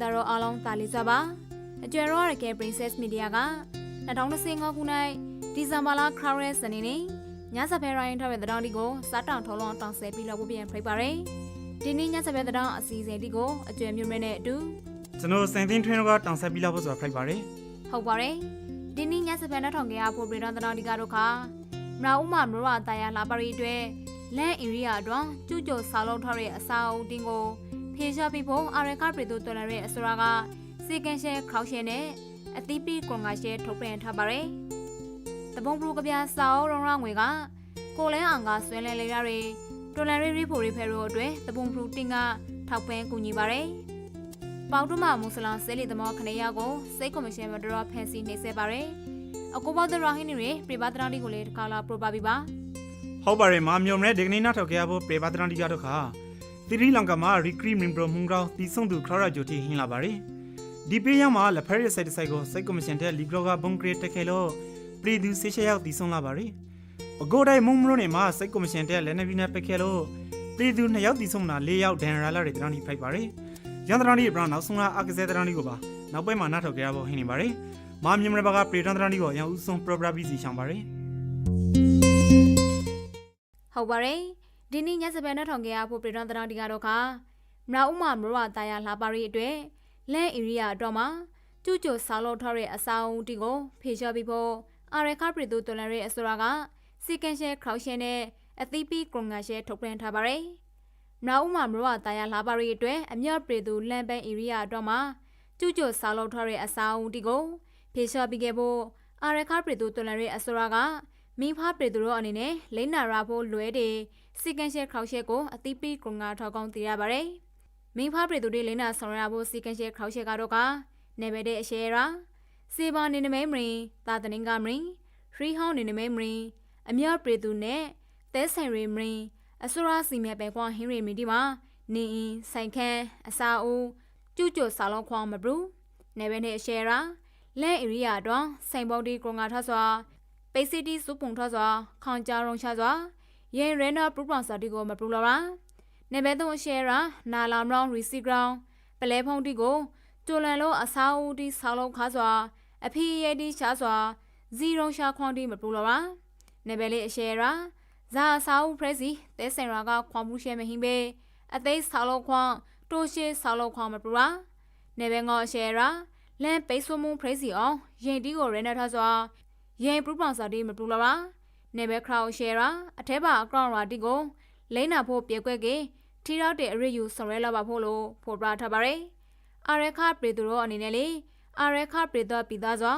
သားတို့အားလုံးတာလီစွာပါအကျွဲရောရကဲ Princess Media က2025ခုနှစ်ဒီဇင်ဘာလခရရဲစနေနေ့ညစဖဲရိုင်းထားတဲ့သတင်းဒီကိုစားတောင်ထုံးလုံးတောင်ဆဲပြီးလို့ပြန်ဖိတ်ပါရယ်ဒီနေ့ညစဖဲသတင်းအစီအစဉ်ဒီကိုအကျွဲမျိုးမဲနဲ့အတူကျွန်တော်စင်တင်ထွင်းတော့တောင်ဆက်ပြီးလောက်ဖို့ဆိုတာဖိုက်ပါတယ်ဟုတ်ပါရယ်ဒီနေ့ညစဖဲနဲ့ထောင်ကြရဖို့ပြည်တော်သတင်းဒီကတော့ခါမနာဦးမမရဝတာယာလာပါရီအတွက်လန်အီရီယာအတွန်းကျူးကျော်ဆောက်လုပ်ထားတဲ့အစာအုပ်တင်းကို ဖေရှားပြီးဖို့အာရကပြည်သူတော်လာတဲ့အစိုးရကစီကန်ရှဲခေါရှဲနဲ့အသီးပီကွန်ကရှဲထုတ်ပြန်ထားပါရယ်တပုံပရူကပြစာအုပ်ရောင်းရငွေကကိုလဲအောင်ကဆွဲလဲလေရတွေတော်လန်ရီရီဖိုရီဖဲရိုအတွက်တပုံပရူတင်ကထောက်ပံ့ကူညီပါရယ်ပေါတုမမုစလန်ဆဲလီသမောခနေရကိုစိတ်ကော်မရှင်မတော်ဖန်စီနေဆက်ပါရယ်အကူဘောဒရာဟင်းတွေပြပဒရာဒီကိုလေတခါလာပရိုပါပြီပါဟုတ်ပါတယ်မာမျိုးမဲဒီကနေ့နောက်ထောက်ကြရဖို့ပြေပါတရန်ဒီကတော့ခါ သီရီလင်္ကာမှာရီကရီမင်ဘရမုန်ရောတီဆုံသူခရရဂျိုတီဟင်းလာပါတယ်ဒီပေးရမှာလက်ဖက်ရစိုက်ဆိုင်ကိုစိတ်ကော်မရှင်တဲ့လီဂလောကဘုံကရတက်ခဲလို့ပြည်သူဆေးရှရောက်တီဆုံလာပါတယ်အကိုတိုင်းမုံမလို့နေမှာစိတ်ကော်မရှင်တဲ့လက်နက်ပြီးနဲ့ပက်ခဲလို့ပြည်သူ2ယောက်တီဆုံတာ4ယောက်ဒန်ရာလာတွေတရန်ဒီဖိုက်ပါတယ်ရန်တရန်ဒီဘရနောက်ဆုံးလာအကစဲတရန်ဒီကိုပါနောက်ပိုင်းမှာနောက်ထောက်ကြရဖို့ဟင်းနေပါတယ်မာမျိုးမဲဘကပြည်တန်တရန်ဒီကိုရန်ဦးဆုံးပရိုဂရမ်ပြီးစီရှောင်းပါတယ်ဟုတ်ပါတယ် ဒီနေ့ညစပယ်နဲ့ထောင်ကြရဖို့ပြည်တော်တရားဒီကတော့ကမနာဥမမရဝတာယာလာပါရီအတွက်လန်ဧရိယာတော့မှာကျူးကျော်ဆောက်လုပ်ထားတဲ့အဆောက်အဦတီကိုဖေချော်ပြီးဖို့အာရခပြည်သူတော်လန်ရဲ့အစိုးရကစီကန်ရှဲခေါရှဲနဲ့အသီးပီကွန်ငါရှဲထုတ်ပြန်ထားပါတယ်မနာဥမမရဝတာယာလာပါရီအတွက်အမြော့ပြည်သူလန်ပန်ဧရိယာတော့မှာကျူးကျော်ဆောက်လုပ်ထားတဲ့အဆောက်အဦတီကိုဖေချော်ပြီးခဲ့ဖို့အာရခပြည်သူတော်လန်ရဲ့အစိုးရကမိဖပြည်သူတို့အနေနဲ့လိမ့်နာရဖို့လွဲတယ် စီကန်ရှဲခေါရှဲကိုအတိပိကွန်ငါထောက်ကောင်းတည်ရပါတယ်မိဖပြည်သူတွေလိမ့်နာဆောင်ရဖို့စီကန်ရှဲခေါရှဲကတော့ကနေဘဲတဲ့အရှဲရာစေဘာနေနမဲမရင်သာတနင်္ဂမရင်ခရီဟောင်းနေနမဲမရင်အမြော့ပြည်သူနဲ့သဲဆိုင်ရီမရင်အစိုးရစီမဲပဲကွာဟင်းရီမီဒီမှာနေအင်းဆိုင်ခန်းအစာအုပ်ကျူးကျော်ဆာလောခွာမဘရူနေဘဲနဲ့အရှဲရာလဲဧရိယာတော့ဆိုင်ဘော်ဒီကွန်ငါထဆွာပေစီတီစုပုံထစွာခေါင်ကြရုံချစွာ ယေရဲနာပရူပန်စာတီကိုမပရူလာရာနေဘဲသုံးရှယ်ရာနာလာမရောင်းရီစီဂရောင်းပလဲဖုံတီကိုကျိုလန်လို့အစာဦးတီဆောင်းလုံးခါစွာအဖီရဲတီရှားစွာဇီရုံရှာခွန်တီမပရူလာရာနေဘဲလေးအရှယ်ရာဇာအစာဦးဖရက်စီတဲစင်ရာကခွန်မှုရှဲမဟင်းဘေအသိဆောင်းလုံးခွန်တိုးရှေဆောင်းလုံးခွန်မပရူရာနေဘဲငေါအရှယ်ရာလန်ပိတ်ဆွမှုဖရက်စီအောင်ရင်တီကိုရဲနာထစွာယေပရူပောင်စာတီမပူလာရာ နေဘဲခရောင်ရှယ်ရာအထဲပါအကောင့်ရာတီကိုလိမ့်နာဖို့ပြေကွက်ကေထီရောက်တဲ့အရိယူဆောင်ရဲလာပါဖို့လို့ဖော်ပြထားပါရယ်အာရခပရီသူတို့အနေနဲ့လေအာရခပရီတော်ပြည်သားစွာ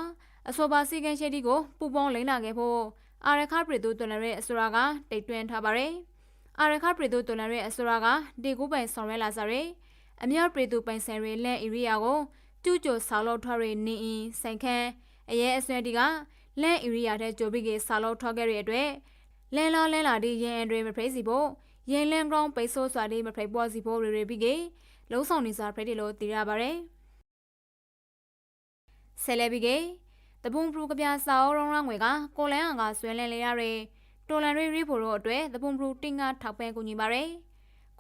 အဆိုပါစီကန်ရှယ်တီကိုပူပေါင်းလိမ့်နာခဲ့ဖို့အာရခပရီသူတွန်ရဲအစိုးရကတိတ်တွင်းထားပါရယ်အာရခပရီသူတွန်ရဲအစိုးရကဒီကူပိုင်ဆောင်ရဲလာစားရယ်အမြောက်ပရီသူပိုင်ဆယ်ရဲလက်ဧရိယာကိုကျူးကျော်ဆောက်လုပ်ထားရနေအင်းဆိုင်ခန်းအရဲအစွဲတီက လန်ဧရိယာတဲ့ဂျိုဘီကေဆာလောက်ထောက်ခဲ့တဲ့အတွက်လန်လာလန်လာဒီရင်အတွေမဖိစီဖို့ရင်လန်ဂရောင်းပိတ်ဆိုးစွာဒီမဖိပွားစီဖို့ရေရေဘီကေလုံးဆောင်နေစာဖိတ်လို့တည်ရပါတယ်ဆယ်လေဘီကေတပုံပရူကပြစာအုံရောင်းရငွေကကိုလန်အောင်ကဆွဲလန်းလေရတဲ့တော်လန်ရီရီဖို့တို့အတွက်တပုံပရူတင်ကထောက်ပံ့ကူညီပါတယ်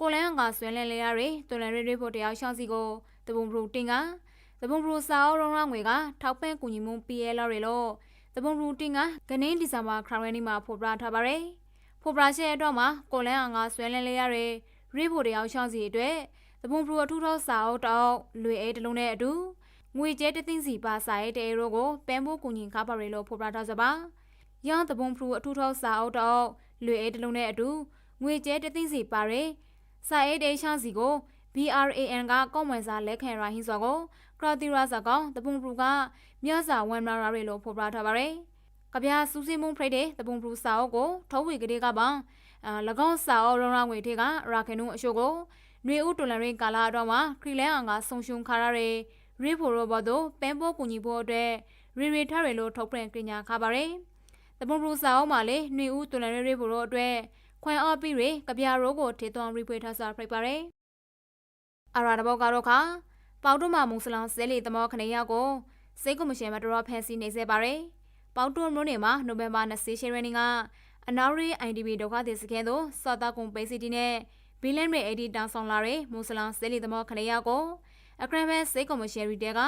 ကိုလန်အောင်ကဆွဲလန်းလေရတဲ့တော်လန်ရီရီဖို့တရားရှောင်းစီကိုတပုံပရူတင်ကတပုံပရူစာအုံရောင်းရငွေကထောက်ပံ့ကူညီမှု PL တွေလို့ တပုံရူတင်ကဂနင်းဒီဇင်ဘာခရဝဲနီမှာဖော်ပြထားပါရယ်ဖော်ပြချက်အတွက်မှာကိုလန်းအောင်ကဆွဲလန်းလေးရတဲ့ရိဖို့တယောက်ရှောင်းစီအတွက်တပုံရူအထူးထောက်စာအုပ်တောက်လွေအဲတလုံးနဲ့အတူငွေကျဲတသိန်းစီပါစာရဲ့တဲရိုကိုပန်းဖို့ကူညီကားပါရယ်လို့ဖော်ပြထားစပါရန်တပုံရူအထူးထောက်စာအုပ်တောက်လွေအဲတလုံးနဲ့အတူငွေကျဲတသိန်းစီပါရယ်စာအဲတဲရှောင်းစီကို BRAN ကကောက်မွန်စာလက်ခံရဟင်းစွာကို ကရာတီရာစာကောင်တပုံပူကမြစာဝန်မာရာရဲလို့ဖော်ပြထားပါတယ်။ကဗျာစူးစင်းမုံဖရိတ်တဲ့တပုံပူစာအုပ်ကိုထုတ်ဝေကလေးကပောင်း၎င်းစာအုပ်ရောင်းရငွေထေကရာခင်နုအရှုပ်ကိုနွေဦးတွန်လရင်ကာလာအတော်မှာခရီလန်အောင်ကဆုံရှုံခါရတဲ့ရေဖိုရောဘတ်တို့ပန်ပိုးကူညီဖို့အတွက်ရီရီထားရလို့ထုတ်ပြန်ကြေညာခါပါတယ်။တပုံပူစာအုပ်မှာလည်းနွေဦးတွန်လရင်ရေဖိုရောအတွက်ခွန်အော့ပြီးရကဗျာရိုးကိုထေသွန်ရီဖွေထားစာဖရိတ်ပါတယ်။အာရာတဘောကတော့ခါ ပေါတုမမုံစလောင်ဆဲလီသမောခနေရောက်ကိုစိတ်ကမရှင်မတော်ဖန်စီနေစေပါရယ်ပေါတုမြို့နယ်မှာနိုဝင်ဘာ20ရက်နေ့ကအနာရီ IDB ဒုက္ခသည်စခန်းသို့စောတာကွန်ပိစီတီနဲ့ဘီလန်ရဲအေဒီတောင်ဆောင်လာတဲ့မွတ်စလန်ဆဲလီသမောခနေရောက်ကိုအခရဘဲစိတ်ကော်မရှင်ရီတဲက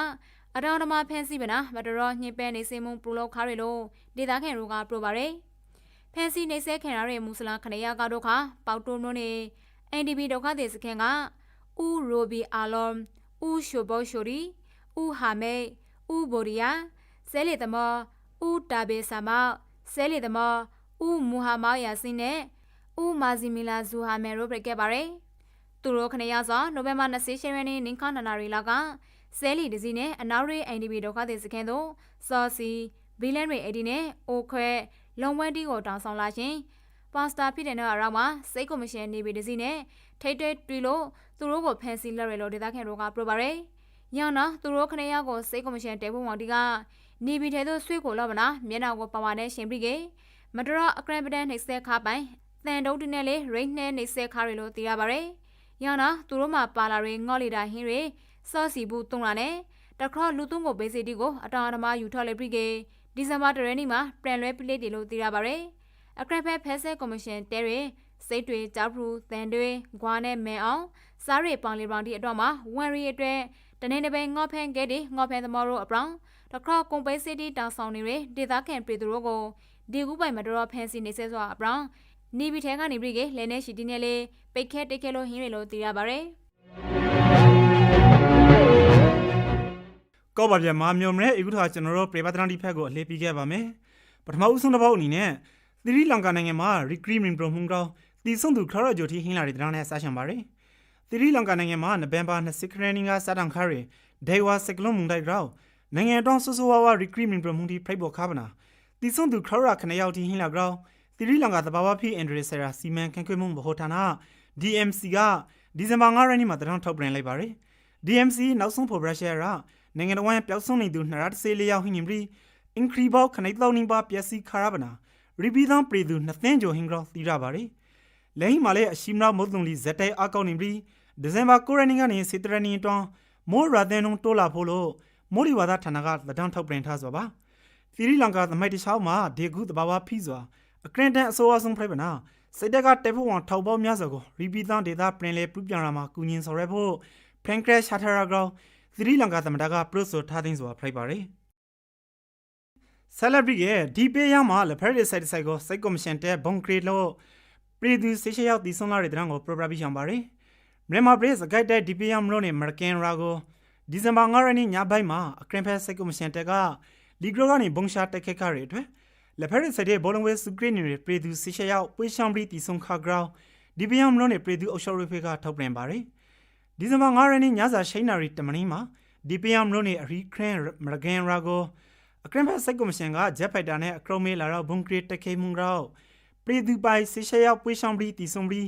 အတောင်တမဖန်စီပနာမတော်ညှိပဲနေစင်မုံပူလောက်ခါရီလို့ဒေတာခင်တို့ကပြပါရယ်ဖန်စီနေဆဲခင်ရတဲ့မူဆလာခနရကတော့ခါပေါတုံနိုးနေ NDP ဒုက္ခသည်စခန်းကဦးရိုဘီအာလွ န်ဦးရှိုဘောရှိုရီဦးဟာမေဦးဘိုရီယာဆဲလီသမဦးတာဘေဆာမဆဲလီသမဦးမူဟာမောင်ယာစင်းနဲ့ဦးမာဇီမီလာဇူဟာမဲရိုပရခဲ့ပါရယ်သူတို့ခဏရစွာနိုဝင်ဘာ28ရက်နေ့နင်ခနာနာရီလာကဆဲလီဒစီနဲ့အနောက်ရိ NDP ဒုက္ခသည်စခန်းသို့စော်စီဘီလန်ရီအဒီနဲ့အိုခွဲလုံဝဲတီကိုတောင်းဆောင်လာခြင်း ပါစတာဖြစ်တဲ့နောက်အရောက်မှာစိတ်ကော်မရှင်နေပြည်တစီနဲ့ထိတ်တွေ့တွေ့လို့သူတို့ကိုဖန်ဆီးလက်ရလို့ဒေသခံတို့ကပြောပါရယ်။ညောင်နာသူတို့ခနေရကိုစိတ်ကော်မရှင်တဲဖို့မောင်တီကနေပြည်ထဲသို့ဆွေးကိုလောက်မနာမျက်နှာကိုပါဝါနဲ့ရှင်ပြီးကေမတော်အကရန်ပဒန်နှိပ်စက်ခါပိုင်တန်တုံးတနဲ့လေရိတ်နှဲနှိပ်စက်ခါရီလို့သိရပါရယ်။ညောင်နာသူတို့မှပါလာတွေငေါ့လီတာဟင်းတွေစော့စီဘူးတုံးလာနဲ့တခေါလူသုံးကိုဘေးစီတီကိုအတာအဓမ္မယူထွက်လေပြီးကေဒီဇင်ဘာတရနေ့မှာပြန်လွဲပလိတီလို့သိရပါရယ်။ အကရန်ဖက်ဖက်ဆက်ကော်မရှင်တဲရစိတ်တွေကြောက်ဖူတန်တွေဂွာနဲ့မဲအောင်စားရီပေါင်လီပေါင်ဒီအတော့မှာဝန်ရီအတွက်တနေ့တစ်ပင်ငေါဖန်ကဲဒီငေါဖန်သမောတို့အပြောင်းတခါကွန်ပိစီတီတောင်ဆောင်နေရဒေသခံပြည်သူတို့ကိုဒီကူပိုင်မတော်ဖန်စီနေဆဲစွာအပြောင်းနေပြီးထဲကနေပြီးကလဲနေရှိတီနဲ့လေပိတ်ခဲတိတ်ခဲလို့ဟင်းရလို့သိရပါရယ်ကောပါပြမာမျိုးမနဲ့အခုထားကျွန်တော်တို့ပရိပတ်တရန်ဒီဖက်ကိုအလေးပေးခဲ့ပါမယ်ပထမဦးဆုံးတစ်ပုတ်အနေနဲ့ သီရိလင်္ကာနိုင်ငံမှာ recruitment program ကောတည်ဆုံသူခရဂျိုတီဟင်းလာတဲ့တရန်နဲ့ဆက်ရှင်ပါတယ်သီရိလင်္ကာနိုင်ငံမှာနိုဝင်ဘာ20ခရနီကစတန်ခါရီဒေဝါစကလုံးမုန်တိုက်ရောနိုင်ငံတော်ဆဆဝဝ recruitment program ဒီဖိတ်ပေါ်ခါပနာတည်ဆုံသူခရခနရောက်တီဟင်းလာကောသီရိလင်္ကာသဘာဝဖိအန်ဒရီဆရာစီမံခန့်ခွဲမှုဗဟိုဌာန DMC ကဒီဇင်ဘာ9ရက်နေ့မှာတရန်ထုတ်ပြန်လိုက်ပါတယ် DMC နောက်ဆုံးဖော်ပြချက်ရနိုင်ငံတော်ဝန်ပျောက်ဆုံးနေသူနှစ်ရတဆေးလေးယောက်ဟင်းရင်ပြီးအင်ခရီဘောက်ခနိတ်တောင်းနေပါပျက်စီးခါရပနာ ရီပီသန်ပရီသူနှစ်သင်းကျော်ဟင်းကြောသီရပါတယ်လဲဟိမာလဲအရှိမနာမုတ်တုံလီဇက်တဲအကောက်နေပြီးဒီဇင်ဘာ9ရက်နေ့ကနေစေတရနီတွန်းမိုးရာသန်နုံတိုးလာဖို့လို့မိုးရီဝါဒဌာနကလက်တန်းထုတ်ပြန်ထားဆိုပါသီရိလင်္ကာသမိုက်တခြားမှာဒေကုတဘာဝဖိစွာအကရင်တန်အစိုးအဆုံးပြပနာစိတ်တက်ကတဲဖို့ဝန်ထောက်ပေါင်းများစွာကိုရီပီသန်ဒေတာပြင်လဲပြပြန်လာမှာကုညင်စော်ရဲဖို့ဖရန်ကရက်ရှာထရာဂရောသီရိလင်္ကာသမ္မတကပရိုဆိုထားသိန်းစွာဖိုက်ပါတယ် ဆယ်လဘရီရဲ့ဒီပေးရမှာလဖရက်ရစ်ဆိုင်ဆိုင်ကိုစိတ်ကော်မရှင်တဲ့ဘုံကရီလို့ပြည်သူစေရှရောက်တည်ဆုံးလာတဲ့တရံကိုပရိုပရာပြီးရှောင်ပါတယ်မြန်မာပရိစကိုက်တဲ့ဒီပေးရမလို့နေမရကန်ရာကိုဒီဇင်ဘာ9ရက်နေ့ညပိုင်းမှာအခရင်ဖက်စိတ်ကော်မရှင်တက်ကလီဂရိုကနေဘုံရှာတက်ခက်ခရတဲ့အတွက်လက်ဖက်ရစ်ဆိုင်တဲ့ဘောလုံးဝဲစုကရင်းနေပြည်သူစေရှရောက်ပွေးရှောင်းပြီးတည်ဆုံးခါဂရောင်းဒီပေးရမလို့နေပြည်သူအုပ်ချုပ်ရေးဖေကထုတ်ပြန်ပါတယ်ဒီဇင်ဘာ9ရက်နေ့ညစာရှိနာရီတမနင်းမှာဒီပီယမ်လို့နေအရီခရန်မရဂန်ရာကို အကရင်ဖက်စိတ်ကော်မရှင်ကဂျက်ဖိုက်တာနဲ့အကရုံမေးလာတော့ဘုံကရတခေမှုရောပြည်သူပိုင်ဆေရှရောက်ပွေးဆောင်ပြီးတီဆုံပြီး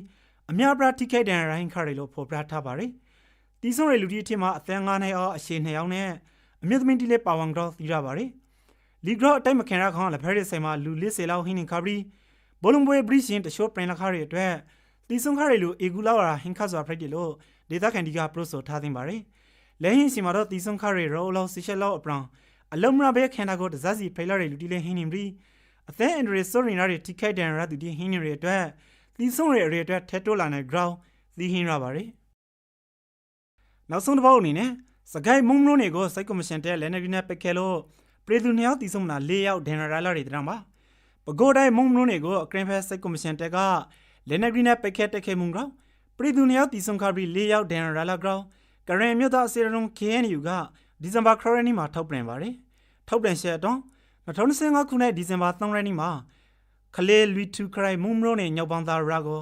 အများပရာတိခိုက်တန်ရိုင်းခါရီလို့ဖော်ပြထားပါတယ်တီဆုံရလူတီအထင်မှာအသံငါးနဲ့အောအရှိနှစ်ယောက်နဲ့အမြင့်သမင်းတီလေးပါဝန်တော့သိရပါတယ်လီဂရောအတိုက်မခင်ရခေါင်းလက်ဖက်ရစ်ဆိုင်မှာလူလစ်စေလောက်ဟင်းနေခါပြီးဘလုံးပွဲဘရစ်ရှင်တရှိုးပရင်လက်ခါရီအတွက်တီဆုံခါရီလို့အေဂူလာဝါဟင်ခါစွာဖရိုက်တယ်လို့ဒေတာကန်ဒီကပရိုဆိုထားသိပါတယ်လဲဟင်းစီမှာတော့တီဆုံခရီရောလောစီရှက်လောက်အပရန် အလုံးမရဘဲခန္ဓာကိုတစားစီဖိလာရီလူတီလဲဟင်းနေပြီအသဲအန်ဒရီဆိုရင်နာရီတိခိုက်တန်ရတူတီဟင်းနေရအတွက်တီဆုံရရအတွက်ထဲတိုးလာတဲ့ ground သီဟင်းရပါတယ်နောက်ဆုံးတစ်ပုတ်အနေနဲ့စကိုင်းမုံမလို့နေကိုစိုက်ကော်မရှင်တဲ့လဲနေရီနဲ့ပက်ခဲလို့ပြည်သူနှစ်ယောက်တီဆုံမနာ၄ယောက်ဒန်ရာလာရီတရံပါပကိုတိုင်းမုံမလို့နေကိုအကရင်ဖက်စိုက်ကော်မရှင်တက်ကလဲနေရီနဲ့ပက်ခဲတက်ခဲမှု ground ပြည်သူနှစ်ယောက်တီဆုံခါပြီး၄ယောက်ဒန်ရာလာ ground ကရင်မြို့သားအစီအရုံ KNU ကဒီဇင်ဘာခရနီမှာထုတ်ပြန်ပါတယ် ထုတ်ပြန်ချက်တော့2025ခုနှစ်ဒီဇင်ဘာ3ရက်နေ့မှာခလေးလူတူခရိုင်မုံမရိုနဲ့ညောက်ပန်းသားရာကို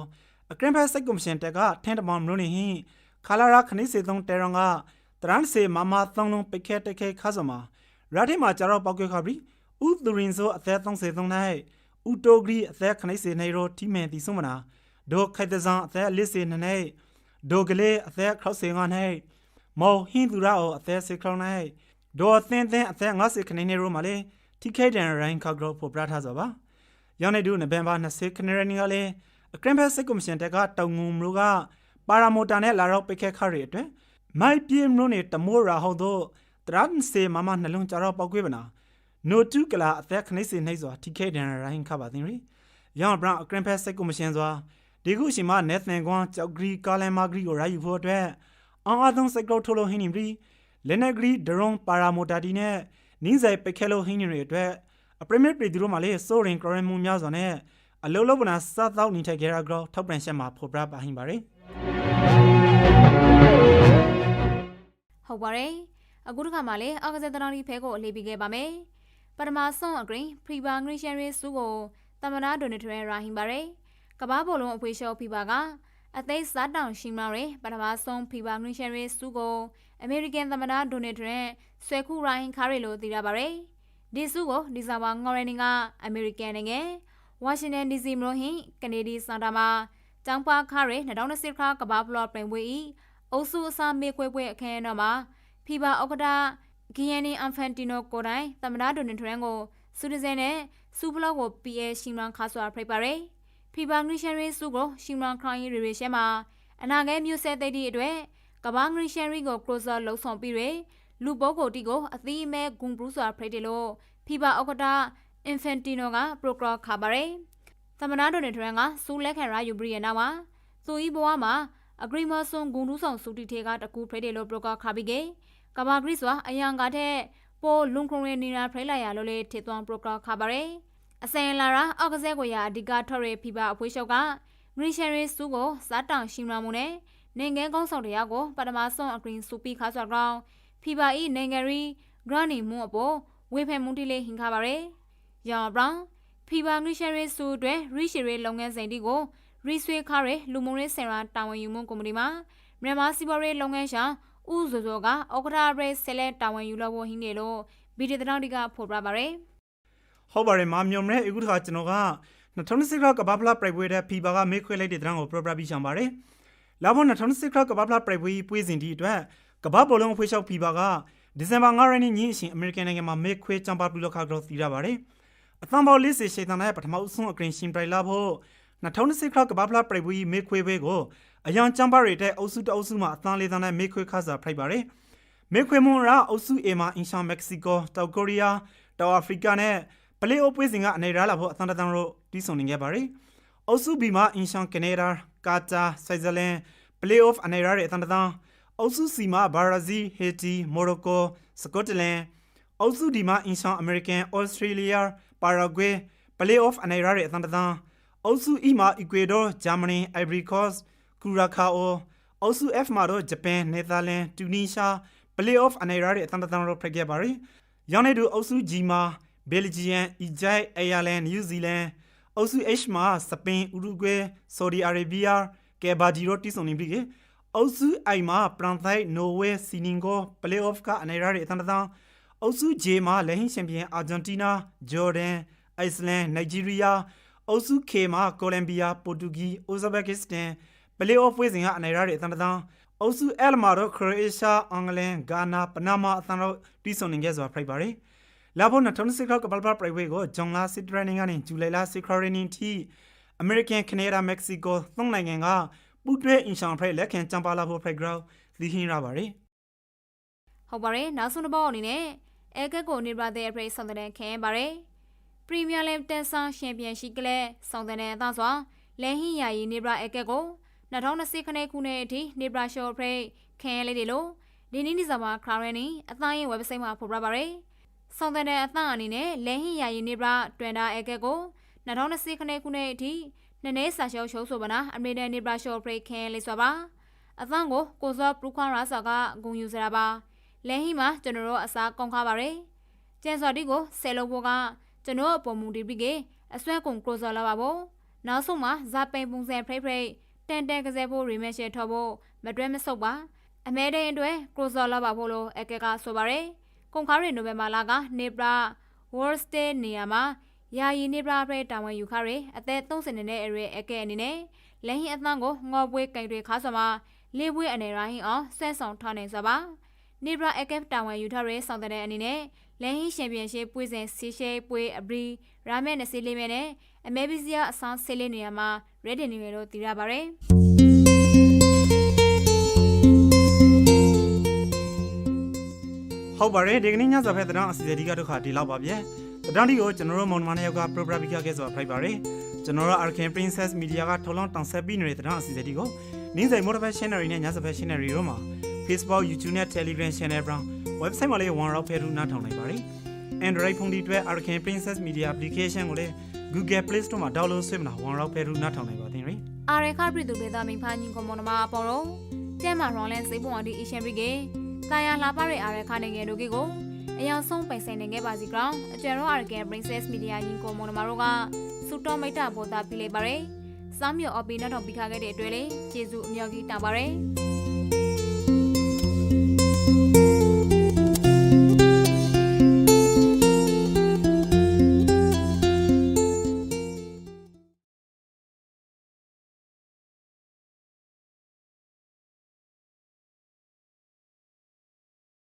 အကရင်ဖက်စိတ်ကော်မရှင်တက်ကထင်းတမောင်မရိုနဲ့ဟင်းခလာရာခနိစေသုံးတဲရောင်ကတရန်စေမမသုံးလုံးပိခဲတခဲခါစမှာရာထိမှာကြတော့ပောက်ကွဲခါပြီးဥသူရင်ဆိုအသက်33နိုင်ဥတိုဂရီအသက်ခနိစေနေရောတီမန်တီဆုံးမနာဒိုခိုက်တဇန်အသက်လစ်စေနေနေဒိုကလေးအသက်ခောက်စေငါနေမောဟင်းသူရာအသက်စေခေါင်းနေ ဒေါ်သင်းသင်းအသက်50ခနေနေရောမှာလေထိခိုက်တန်ရိုင်းခောက်တော့ပေါ်ပြထားဆိုပါရောင်းနေတူနိုဝင်ဘာ20ခနေရနီကလေအကရင်ဖက်စစ်ကော်မရှင်တက်ကတောင်ငုံမလို့ကပါရာမိုတာနဲ့လာတော့ပိတ်ခဲခါရီအတွက်မိုက်ပြေမလို့နေတမိုးရာဟောတော့တရန်စေမမနှလုံးကြတော့ပောက်ကွေးပနာနိုတူကလာအသက်ခနေစေနှိမ့်စွာထိခိုက်တန်ရိုင်းခပါတင်ရီရောင်းဘရောင်းအကရင်ဖက်စစ်ကော်မရှင်စွာဒီခုရှိမှနဲသင်ကွန်ကြောက်ဂရီကာလန်မာဂရီကိုရယူဖို့အတွက်အောင်အားသုံးစိတ်ကောက်ထုတ်လို့ဟင်းနေပြီ လက်နက်ဂရီဒရွန်ပါရာမိုတာတီနဲ့နင်းဆိုင်ပိတ်ခဲလို့ဟင်းနေတွေအတွက်အပရမစ်ပြည်သူတို့မှလည်းစိုးရင်ကရမှုများစွာနဲ့အလုံးလုံးပနာစားတော့နေထိုင်ကြရကြောထောက်ပံ့ချက်မှာဖော်ပြပါဟင်ပါတယ်ဟုတ်ပါတယ်အခုတစ်ခါမှလည်းအောက်ကစားတရောင်းဒီဖဲကိုအလေးပေးခဲ့ပါမယ်ပထမဆုံးအဂရင်းဖရီဘာဂရီရှန်ရီစုကိုတမနာဒိုနေထရရာဟင်ပါတယ်ကဘာဘောလုံးအဖွေးရှော့ဖီဘာက အသိစားတောင်ရှိမောင်းရပထမဆုံးဖီဘာဂရီရှန်ရီစုကိုအမေရိကန်သမ္မတဒိုနယ်ထရန့်ဆွဲခုရိုင်းခါရီလိုသိရပါတယ်ဒီစုကိုဒီဇင်ဘာ9ရက်နေ့ကအမေရိကန်နိုင်ငံဝါရှင်တန်ဒီစီမြို့ဟင်ကနေဒီစင်တာမှာကျောင်းပါခါရီ2020ခါကဘာဘလော့ပရင်ဝေးအုပ်စုအစားမေခွဲခွဲအခမ်းအနားမှာဖီဘာဥက္ကဋ္ဌဂီယန်နီအန်ဖန်တီနိုကိုတိုင်သမ္မတဒိုနယ်ထရန့်ကိုစူဒဇန်နဲ့စူဘလော့ကို PA ရှီမန်ခါဆွာဖိတ်ပါရယ် ဖီဘာဂရီရှန်ရီစုကိုရှီမန်ခရိုင်းရီရီရှဲမှာအနာဂတ်မျိုးဆက်သိတဲ့အတွက်ကဘာဂရီရှန်ရီကိုကရိုဆာလှုပ်ဆောင်ပြီးရယ်လူပုဂ္ဂိုလ်တီကိုအသီးမဲဂုံပရူစွာဖိတ်တယ်လို့ဖီဘာဥက္ကဋ္ဌအင်ဖန်တီနိုကပရိုဂရခါပါရယ်သမ္မတဒိုနယ်ထရန့်ကစူလက်ခံရာယူဘရီယနာမှာသူဤဘဝမှာအဂရီမာဆွန်ဂုံလူဆောင်စုတီထေကတကူဖိတ်တယ်လို့ပရိုဂရခါပြီးကေကဘာဂရီစွာအယံကားတဲ့ပိုလုံခုံရနေနာဖိတ်လိုက်ရလို့လေထေသွန်ပရိုဂရခါပါရယ် အစင်လာရာအောက်ကစားကိုရအဓိကထော်ရဖီဘာအဖွေးလျှောက်ကဂရီရှန်ရီစုကိုစားတောင်ရှိမလာမှုနဲ့နိုင်ငံကောင်းဆောင်တရားကိုပထမဆုံးအဂရင်းစူပီခါစွာကောင်ဖီဘာဤနိုင်ငံရီဂရနီမှုအပေါ်ဝေဖန်မှုတိလေးဟင်ခါပါရယ်ယောင်ဘရောင်ဖီဘာဂရီရှန်ရီစုအတွက်ရီရှီရီလုပ်ငန်းစဉ်တီကိုရီဆွေခါရလူမုံရေးဆင်ရာတာဝန်ယူမှုကုမ္ပဏီမှာမြန်မာစီဘော်ရေးလုပ်ငန်းရှင်ဦးဇိုဇိုကဩက္ခရာရဲဆဲလဲတာဝန်ယူလို့ဟင်းနေလို့ဗီဒီယိုတောင်တီကဖော်ပြပါရယ် ဟုတ်ပါတယ်မာမြုံရဲအခုတစ်ခါကျွန်တော်က2016ခါကဘာဖလာပရိုက်ဝေးတဲ့ဖီဘာကမေးခွဲလိုက်တဲ့တန်းကိုပရိုပရာပြီးချောင်ပါတယ်လာဖို့2016ခါကဘာဖလာပရိုက်ဝေးပွေးစဉ်ဒီအတွက်ကဘာဘောလုံးအဖွေးလျှောက်ဖီဘာကဒီဇင်ဘာ9ရက်နေ့ညအရှင်အမေရိကန်နိုင်ငံမှာမေးခွဲချမ်ပါပလူလောက်ခါကတော့သိရပါတယ်အသံပေါလေးစီရှေတန်ရဲ့ပထမဆုံးအကရင်ရှင်ပရိုက်လာဖို့2016ခါကဘာဖလာပရိုက်ဝေးမေးခွဲပွဲကိုအယံချမ်ပါရတဲ့အုပ်စုတအုပ်စုမှာအသံလေးတန်းနဲ့မေးခွဲခါစားဖိုက်ပါတယ်မေခွေမွန်ရာအုပ်စု A မှာအင်ရှာမက္ကဆီကိုတောက်ကိုရီးယားတောင်အာဖရိကနဲ့ ပလေအိုပွဲစဉ်ကအနေရလာဖို့အသံတန်တို့တီးဆုံနေခဲ့ပါတယ်။အုပ်စု B မှာအင်ရှာကနေဒါကာတာဆွစ်ဇာလန်ပလေအော့ဖ်အနေရတဲ့အသံတန်အုပ်စု C မှာဘာရာဇီးဟေတီမော်ရိုကိုစကော့တလန်အုပ်စု D မှာအင်ရှာအမေရိကန်ဩစတြေးလျပါရာဂွေပလေအော့ဖ်အနေရတဲ့အသံတန်အုပ်စု E မှာအီကွေဒေါဂျာမနီအိုင်ဗရီကော့စ်ကူရာခါအိုအုပ်စု F မှာတော့ဂျပန်နယ်သာလန်တူနီးရှား play-off အနေရတဲ့အတန်တန်ရောဖရက်ခဲ့ပါရီ။ရောင်းနေသူအုပ်စု G မှာ ဘယ်လ်ဂျီယန်၊အီဂျိုက်၊အိုင်ယာလန်၊နယူးဇီလန်အုပ်စု H မှာစပိန်၊ဥရုဂွေ၊ဆော်ဒီအာရေဗီးယား၊ကယ်ဘာဂျီရောတီဆုံနေပြီကေ။အုပ်စု I မှာပရန်သိုက်၊နော်ဝေး၊စီနင်ဂို play-off ကအနေရတဲ့အတန်တန်အုပ်စု J မှာလက်ဟင်းချန်ပီယံအာဂျင်တီးနား၊ဂျော်ဒန်၊အိုက်စလန်၊နိုင်ဂျီးရီးယားအုပ်စု K မှာကိုလံဘီယာ၊ပိုတူဂီ၊အိုဇဘက်ကစ္စတန် play-off ပွဲစဉ်ကအနေရတဲ့အတန်တန်အုပ်စု L မှာတော့ခရိုအေးရှားအင်္ဂလန်ဂါနာပနာမာအသံတို့တီးဆုံနေခဲ့စွာဖိုက်ပါရယ် လာဖို့2016ကပလပပရိုက်ဝေးကိုဂျွန်လာစစ်တရ ninh ကနေဇူလိုင်လစစ်ခရနီတီအမေရိကန်ကနေဒါမက္ကဆီကိုသုံးနိုင်ငံကပူတွဲအင်ရှောင်ဖရိုက်လက်ခံကြံပါလာဖို့ဖိုက်ဂရောင်းဒီဟင်းရပါရယ်ဟုတ်ပါတယ်နောက်ဆုံးတစ်ပုတ်အနေနဲ့အဲကက်ကိုနေပါတဲ့အဖရိဆောင်တဲ့ခံရပါတယ်ပရီးမီယာလီဂ်တက်ဆန်ချန်ပီယံရှိကလေးဆောင်တဲ့အသားစွာလဲဟင်းယာယီနေပါအဲကက်ကို2020ခနှစ်ခုနှစ်အထိနေပါရှော့ဖရိတ်ခံရလေးတွေလို့ဒီနေ့နေ့စာမှာခရောင်းရင်းအသားရဲ့ website မှာဖော်ပြပါရယ် ဆောင်တဲ့အသားအနေနဲ့လဲဟင်းယာယီနေပါတွင်တာအဲကက်ကို2020ခနှစ်ခုနှစ်အထိနည်းနည်းစာရှော့ရှုံးဆိုပါနာအမေရိကန်နေပါရှော့ဖရိတ်ခံရလေးဆိုပါအသံကိုကိုစောပရူခွန်ရာစာကဂုံယူစရာပါလဲဟီမှာကျွန်တော်တို့အစားကောင်းခါပါရယ်ကျန်စော်တီကိုဆယ်လုံးဘောကကျွန်တော်အပေါ်မူတီပြီးကအစွဲကုန်ကရိုဇာလာပါဘောနောက်ဆုံးမှာဇာပိန်ပုံစံဖရိတ်ဖရိတ်တန်တန်ကစားဖို့ရီမက်ရှယ်ထော်ဖို့မတွဲမဆုပ်ပါအမဲတဲ့အတွက်ကရိုဇာလာပါဖို့လို့အကက်ကဆိုပါရယ် ကုန်ခါရီနိုဝင်ဘာလကနေပရာဝေါ်စတေးနေရာမှာယာယီနေပရာဖရိတ်တာဝန်ယူခါရယ်အသက်30နှစ်နဲ့အရွယ်အကဲအနေနဲ့လက်ဟင်းအသံကိုငေါ်ပွဲကင်တွေခါဆိုမှာလေးပွဲအနေရိုင်းအောင်ဆွဲဆောင်ထားနိုင်စပါနေဘရာအကက်တာဝန်ယူထားရဲဆောင်တဲ့အနေနဲ့လန်ဟီချန်ပီယံရှစ်ပွဲစဉ်စီရှဲပွဲအဘရီရာမက်နစီလေးမဲနဲ့အမေဘီစီယာအဆောင်ဆေးလေးနေရာမှာရက်ဒင်နေရလို့တည်ရပါတယ် ဟုတ်ပါတယ်ဒီကနေ့ညစာဖက်တဲ့အစီအစဉ်ဒီကဒုက္ခဒီလောက်ပါဗျ။တဒန်းဒီကိုကျွန်တော်တို့မောင်နှမနှစ်ယောက်က program ပြခဲ့ဆိုဖိုက်ပါတယ်။ကျွန်တော်တို့ Arcan Princess Media ကထော်လောင်းတောင်ဆက်ပြီးနေတဲ့တဲ့အစီအစဉ်ဒီကိုနင်းစိန် motivation channel နဲ့ညစာဖက် channel တွေတို့မှာ Facebook YouTube နဲ့ Telegram Channel ပြောင်း website မှာလည်း one rock ဖဲထူးနားထောင်နိုင်ပါတယ် Android ဖုန်းဒီအတွက် Arcan Princess Media Application ကိုလည်း Google Play Store မှာ download ဆွဲမနာ one rock ဖဲထူးနားထောင်နိုင်ပါတင်ရယ်အာရခါပြည်သူဒေသမင်ဖာညီကွန်မွန်နမအပေါ်တော့ကျဲမှာရွန်လန်စေးပွန်အဒီအရှင်ဘရီကေ တာယာလာပါရဲ့အာရခါနေငယ်တို့ကေကိုအယောင်ဆုံးပိုင်ဆိုင်နေခဲ့ပါစီကောင်အကျယ်တော့အာရကန် Princess Media ညီကွန်မွန်နမတို့ကစူတော်မိတ်တာပေါ်တာပြလေပါရယ်စောင်းမြော်အပီနောက်တော့ပြီးခါခဲ့တဲ့အတွက်လေကျေးဇူးအမြောက်ကြီးတောင်းပါရယ်